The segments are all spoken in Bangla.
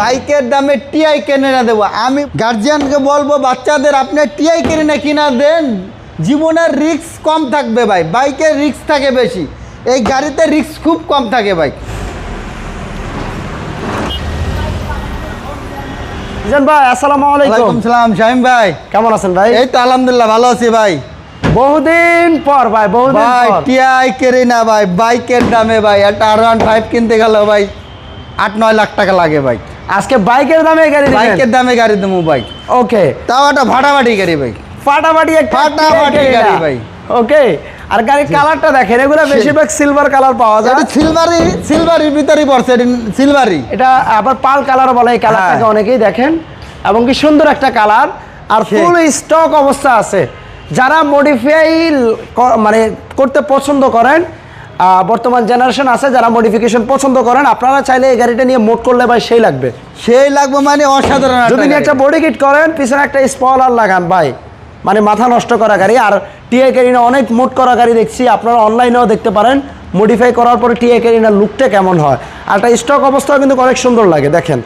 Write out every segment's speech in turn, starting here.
বাইকের দামে টিআই কেনে না দেবো। আমি গার্জিয়ানকে বলব বাচ্চাদের আপনি টিআই কিনে না কিনা দেন। জীবনের রিস্ক কম থাকবে ভাই বাইকের রিস্ক থাকে বেশি। এই গাড়িতে রিক্স খুব কম থাকে ভাই। মিজান ভাই আসসালামু আলাইকুম। সালাম শাহিম ভাই। কেমন আছেন ভাই? এই তো আলহামদুলিল্লাহ ভালো আছি ভাই। বহুদিন পর ভাই বহুদিন ভাই টিআই কেরি না ভাই বাইকের দামে ভাই একটা আর ওয়ান ফাইভ কিনতে গেল ভাই আট নয় লাখ টাকা লাগে ভাই। আজকে বাইকের দামে গাড়ি বাইকের দামে গাড়ি দেবো বাইক। ওকে তাও একটা ভাড়াবাড়ি গাড়ি ভাই ফাটাফাটি ফাটাফাটি গাড়ি ভাই। ওকে আর গাড়ির কালারটা দেখেন এগুলো বেশিরভাগ সিলভার কালার পাওয়া যায়। এটা সিলভারি সিলভারির ভিতরেই পড়ছে এটা সিলভারি এটা আবার পাল কালার বলে এই কালারটাকে হ্যাঁ। অনেকেই দেখেন। এবং কি সুন্দর একটা কালার আর ফুল স্টক অবস্থা আছে। যারা মডিফাই মানে করতে পছন্দ করেন বর্তমান জেনারেশন আছে যারা মডিফিকেশন পছন্দ করেন আপনারা চাইলে এই গাড়িটা নিয়ে মোট করলে ভাই সেই লাগবে। সেই লাগবে মানে অসাধারণ যদি একটা একটা বডি কিট করেন পিছনে একটা স্পলার লাগান ভাই। মানে মাথা নষ্ট করা গাড়ি। আর টিআই ক্যারিনা অনেক মোট করা গাড়ি দেখছি আপনারা অনলাইনেও দেখতে পারেন। মডিফাই করার পরে টিআই ক্যারিনার লুকটা কেমন হয়। আর এটা স্টক অবস্থাও কিন্তু অনেক সুন্দর লাগে দেখেন।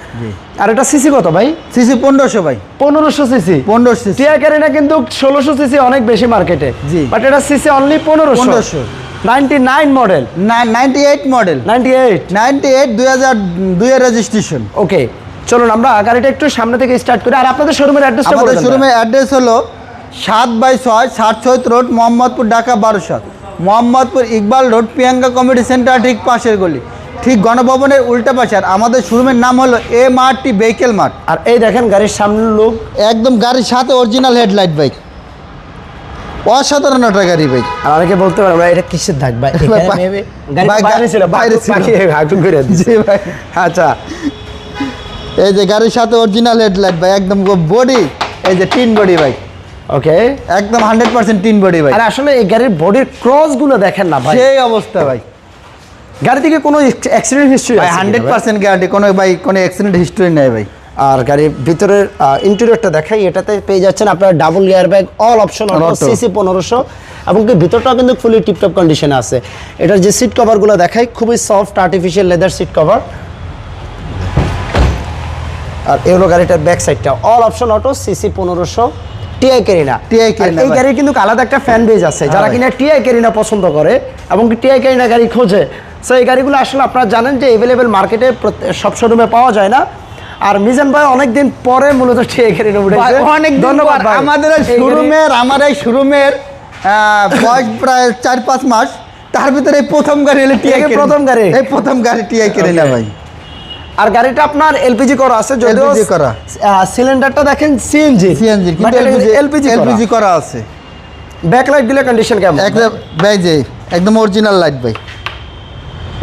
আর এটা সিসি কত ভাই? সিসি পনেরোশো ভাই। পনেরোশো সিসি পনেরোশো টিআই ক্যারিনা কিন্তু ষোলোশো সিসি অনেক বেশি মার্কেটে জি। বাট এটা সিসি অনলি পনেরোশো। 1500 ninety nine model? Ninety eight model. Ninety eight? Ninety eight দুই হাজার দুইয়ের রেজিস্ট্রেশন ওকে চলুন আমরা গাড়িটা একটু সামনে থেকে স্টার্ট করি। আর আপনাদের শোরুমের অ্যাড্রেসটা আমাদের শোরুমের অ্যাড্রেস হলো সাত বাই ছয় ষাট ছয় রোড মোহাম্মদপুর ঢাকা বারোশো Mohammadpur Iqbal road Priyanka committee centre ঠিক পাশের গলি। ঠিক গণভবনের উল্টা পাশে। আর আমাদের শোরুমের নাম হলো M R T vehicle mart. আর এই দেখেন গাড়ির সামনের লোক একদম গাড়ির সাথে অরিজিনাল হেডলাইট বাইক অসাধারণ একটা গাড়ি ভাই। আর অনেকে বলতে পারে ভাই এটা কিসের দাগ? ভাই বাইরে ছিল বাইরে ছিল। করে দিছে। ভাই আচ্ছা। এই যে গাড়ির সাথে অরিজিনাল হেডলাইট ভাই একদম বডি এই যে টিন বডি ভাই। ওকে। একদম হান্ড্রেড পার্সেন্ট টিন বডি ভাই। আর আসলে এই গাড়ির বডির ক্রসগুলো দেখেন না ভাই। সেই অবস্থা ভাই। গাড়ি থেকে কোনো অ্যাক্সিডেন্ট হিস্ট্রি ভাই হান্ড্রেড পার্সেন্ট গ্যারান্টি কোনো ভাই কোনো অ্যাক্সিডেন্ট হিস্ট্রি নেই ভাই। আর গাড়ির ভিতরের ইন্টেরিয়রটা দেখাই এটাতে পেয়ে যাচ্ছেন আপনার double air bag all option CC পনেরোশো এবং কি ভিতরটাও কিন্তু ফুলি টিপটপ কন্ডিশনে আছে। এটার যে সিট কভারগুলো দেখাই খুবই soft artificial leather seat cover আর এই হলো গাড়িটার ব্যাক সাইডটা অল অপশন অটো সিসি পনেরোশো টিআই কেরিনা TI Carina এই। গাড়ির কিন্তু আলাদা একটা ফ্যান বেজ আছে। যারা ভাই। কিনা টিআই কেরিনা পছন্দ করে এবং টিআই কেরিনা গাড়ি খোঁজে। সো এই গাড়িগুলো আসলে আপনারা জানেন যে এভেলেবেল মার্কেটে সব শোরুমে পাওয়া যায় না। আর মিজান ভাই অনেকদিন পরে মূলত উঠেছে। অনেক ধন্যবাদ আমাদের শোরুমের আমার এই শোরুমের বয়স প্রায় চার পাঁচ মাস। তার ভিতরে এই প্রথম গাড়ি টিআই প্রথম গাড়ি? এই প্রথম গাড়ি টিআই কেনে ভাই। আর গাড়িটা আপনার এলপিজি করা আছে যদিও করা। সিলিন্ডারটা দেখেন সিএনজি সিএনজি কিন্তু এলপিজি এলপিজি করা। আছে। ব্যাকলাইট দিলে কন্ডিশন কেমন? একদম ভাই যে একদম অরিজিনাল লাইট ভাই।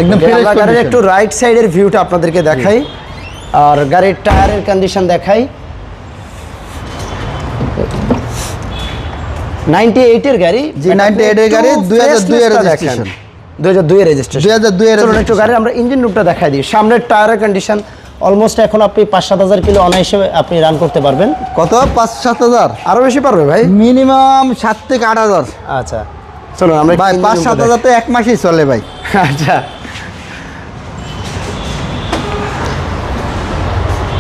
একদম। একটু রাইট সাইডের ভিউটা আপনাদেরকে দেখাই। আর গাড়ির টায়ারের কন্ডিশন দেখাই। নাইনটি এইটের গাড়ি জি, 98 এর গাড়ি, 2002 এর registration। দুই হাজার দুই রেজিস্ট্রেশন 2002 এর চলুন একটু গাড়ি আমরা ইঞ্জিন রুমটা দেখাই দিই। সামনের টায়ারের কন্ডিশন অলমোস্ট এখন আপনি পাঁচ সাত হাজার কিলো অনায়াসে আপনি রান করতে পারবেন। কত? পাঁচ সাত হাজার? আরও বেশি পারবে ভাই? মিনিমাম সাত থেকে আট হাজার। আচ্ছা। চলুন আমরা ভাই পাঁচ সাত হাজার তো এক মাসেই চলে ভাই। আচ্ছা।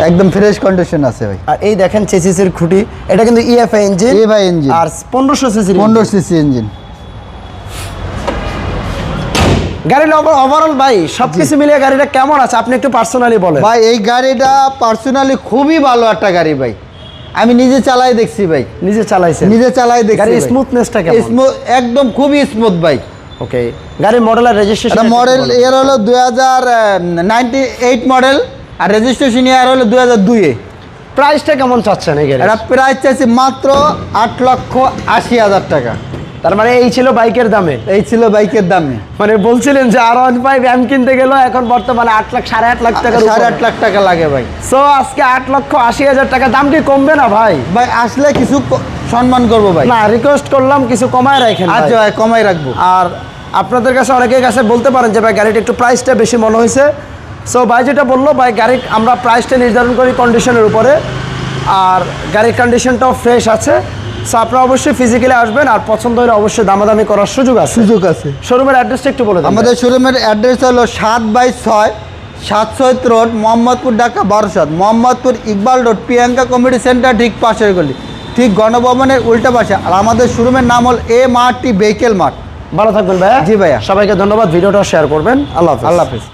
একদম ফ্রেশ কন্ডিশন আছে ভাই। আর এই দেখেন চেসিসের খুঁটি এটা কিন্তু ইএফআই ইঞ্জিন EFI engine। আর পনেরোশো সিসি পনেরো সিসি ইঞ্জিন গাড়ির ওভারঅল ভাই সবকিছু মিলিয়ে গাড়িটা কেমন আছে? আপনি একটু পার্সোনালি বলেন। ভাই এই গাড়িটা পার্সোনালি খুবই ভালো একটা গাড়ি ভাই। আমি নিজে চালাই দেখছি ভাই। নিজে চালাইছেন? নিজে চালাই দেখছি গাড়ির। স্মুথনেসটা কেমন? Smooth- একদম খুবই স্মুথ ভাই। ওকে গাড়ির মডেল আর রেজিস্ট্রেশন মডেল এর হলো দুই হাজার নাইনটি এইট মডেল আর রেজিস্ট্রেশন ইয়ার হলো দুই হাজার দুইয়ে। প্রাইসটা কেমন চাচ্ছেন এই এটা প্রাইস চাইছি মাত্র আট লক্ষ আশি হাজার টাকা। তার মানে এই ছিল বাইকের দামে? এই ছিল বাইকের দামে। মানে বলছিলেন যে আর ওয়ান ফাইভ এম কিনতে গেল এখন বর্তমানে আট লাখ সাড়ে আট লাখ টাকা সাড়ে আট লাখ টাকা লাগে ভাই। সো আজকে আট লক্ষ আশি হাজার টাকা দাম কি কমবে না ভাই? ভাই আসলে কিছু সম্মান করব ভাই। না রিকোয়েস্ট করলাম কিছু কমায় রাখেন। আচ্ছা ভাই। কমাই রাখব। আর আপনাদের কাছে অনেকের কাছে বলতে পারেন যে ভাই গাড়িটা একটু প্রাইসটা বেশি মনে হয়েছে। সো ভাই যেটা বলল ভাই গাড়ির আমরা প্রাইসটা নির্ধারণ করি কন্ডিশনের উপরে আর গাড়ির কন্ডিশনটাও ফ্রেশ আছে। সো আপনারা অবশ্যই ফিজিক্যালি আসবেন আর পছন্দ হলে অবশ্যই দামাদামি করার সুযোগ আছে। সুযোগ আছে। শোরুমের অ্যাড্রেসটা একটু বলে আমাদের শোরুমের অ্যাড্রেস হলো সাত বাই ছয় সাত সৈয়দ রোড মোহাম্মদপুর ঢাকা বারোশো Mohammadpur Iqbal road Priyanka committee centre ঠিক পাশের গলি। ঠিক গণভবনের উল্টা পাশে। আর আমাদের শোরুমের নাম হল A mart T vehicle mart. ভালো থাকবেন ভাইয়া। জি ভাইয়া। সবাইকে ধন্যবাদ ভিডিওটা শেয়ার করবেন। আল্লাহ হাফেজ। আল্লাহ হাফিজ।